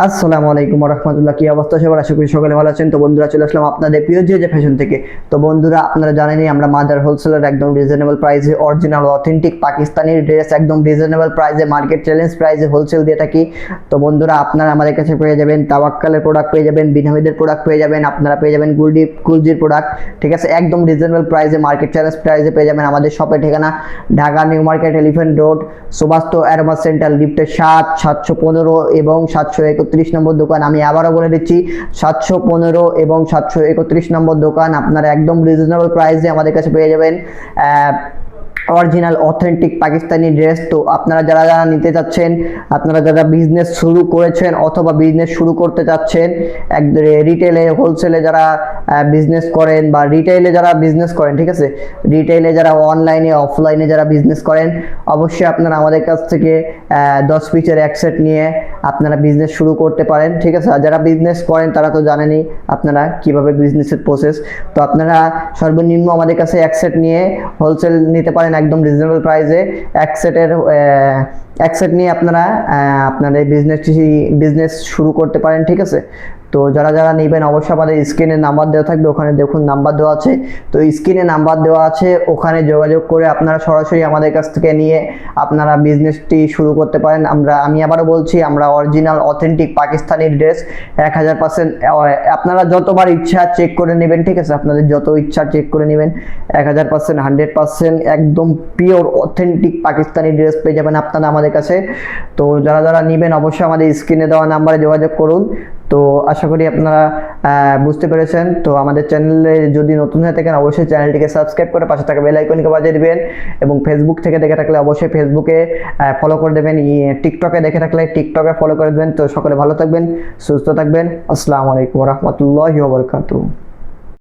আসসালামু আলাইকুম রহমতুল্লাহ। কি অবস্থা সবার? আশা করি সকালে ভালো আছেন। তো বন্ধুরা, চলে আসলাম আপনাদের প্রিয় যে ফ্যাশন থেকে। তো বন্ধুরা, আপনারা জানেনই আমরা মাদার হোলসেলার একদম রিজনেবল প্রাইসে অরিজিনাল অথেন্টিক পাকিস্তানি ড্রেস একদম রিজনেবল প্রাইসে মার্কেট চ্যালেঞ্জ প্রাইসে হোলসেল দিয়ে থাকি। তো বন্ধুরা, আপনারা আমাদের কাছে পেয়ে যাবেন তাওয়াক্কালের প্রোডাক্ট পেয়ে যাবেন বিনামিদের প্রোডাক্ট পেয়ে যাবেন, আপনারা পেয়ে যাবেন গুলডি কুলজির প্রোডাক্ট ঠিক আছে? একদম রিজনেবল প্রাইসে মার্কেট চ্যালেঞ্জ প্রাইসে পেয়ে যাবেন আমাদের শপের ঠিকানা, Dhaka new market elephant road Subastu aroma centre লিফটের সাত, সাতশো পনেরো এবং সাতশো একত্রিশ নম্বর দোকান আমি আবারও বলে দিচ্ছি, সাতশো পনেরো এবং সাতশো একত্রিশ নম্বর দোকান আপনারা একদম রিজনেবল প্রাইসে আমাদের কাছে পেয়ে যাবেন। অরিজিনাল অথেন্টিক পাকিস্তানি ড্রেস তো আপনারা যারা যারা নিতে চাচ্ছেন, আপনারা যারা বিজনেস শুরু করেছেন অথবা বিজনেস শুরু করতে চাচ্ছেন, এক রিটেলে হোলসেলে যারা বিজনেস করেন বা রিটেলে যারা বিজনেস করেন, ঠিক আছে? রিটেলে যারা অনলাইনে অফলাইনে যারা বিজনেস করেন, অবশ্যই আপনারা আমাদের কাছ থেকে দশ পিসের এক সেট নিয়ে আপনারা বিজনেস শুরু করতে পারেন, ঠিক আছে? আর যারা বিজনেস করেন, তারা তো জানেনই আপনারা কীভাবে বিজনেসের প্রসেস তো আপনারা সর্বনিম্ন আমাদের কাছে এক সেট নিয়ে হোলসেল নিতে পারেন একদম রিজনেবল প্রাইসে এক সেটের এক সেট নিয়ে আপনারা আপনাদের বিজনেস বিজনেস শুরু করতে পারেন, ঠিক আছে? তো যারা যারা নেবেন অবশ্যই আমাদের স্ক্রিনে নাম্বার দেওয়া থাকবে, ওখানে দেখুন নাম্বার দেওয়া আছে। তো স্ক্রিনে নাম্বার দেওয়া আছে, ওখানে যোগাযোগ করে আপনারা সরাসরি আমাদের কাছ থেকে নিয়ে আপনারা বিজনেসটি শুরু করতে পারেন। আমরা, আমি আবারও বলছি, আমরা অরিজিনাল অথেন্টিক পাকিস্তানি ড্রেস এক হাজার পার্সেন্ট আপনারা যতবার ইচ্ছা চেক করে নেবেন, ঠিক আছে? আপনাদের যত ইচ্ছা চেক করে নেবেন, এক হাজার পার্সেন্ট হান্ড্রেড পার্সেন্ট একদম পিওর অথেন্টিক পাকিস্তানি ড্রেস পেয়ে যাবেন আপনারা আমাদের কাছে। তো যারা যারা নেবেন, অবশ্যই আমাদের স্ক্রিনে দেওয়া নাম্বারে যোগাযোগ করুন। তো আশা করি আপনারা বুঝতে পেরেছেন। তো আমাদের চ্যানেলে যদি নতুন হয়ে থাকেন, অবশ্যই চ্যানেলটিকে সাবস্ক্রাইব করে পাশে থাকা বেল আইকনকে বাজিয়ে দেবেন এবং ফেসবুক থেকে দেখে থাকলে অবশ্যই ফেসবুকে ফলো করে দেবেন। টিকটকে দেখে থাকলে টিকটকে ফলো করে দেবেন। তো সকলে ভালো থাকবেন, সুস্থ থাকবেন। আসসালামু আলাইকুম রহমতুল্লাহ বরকাতু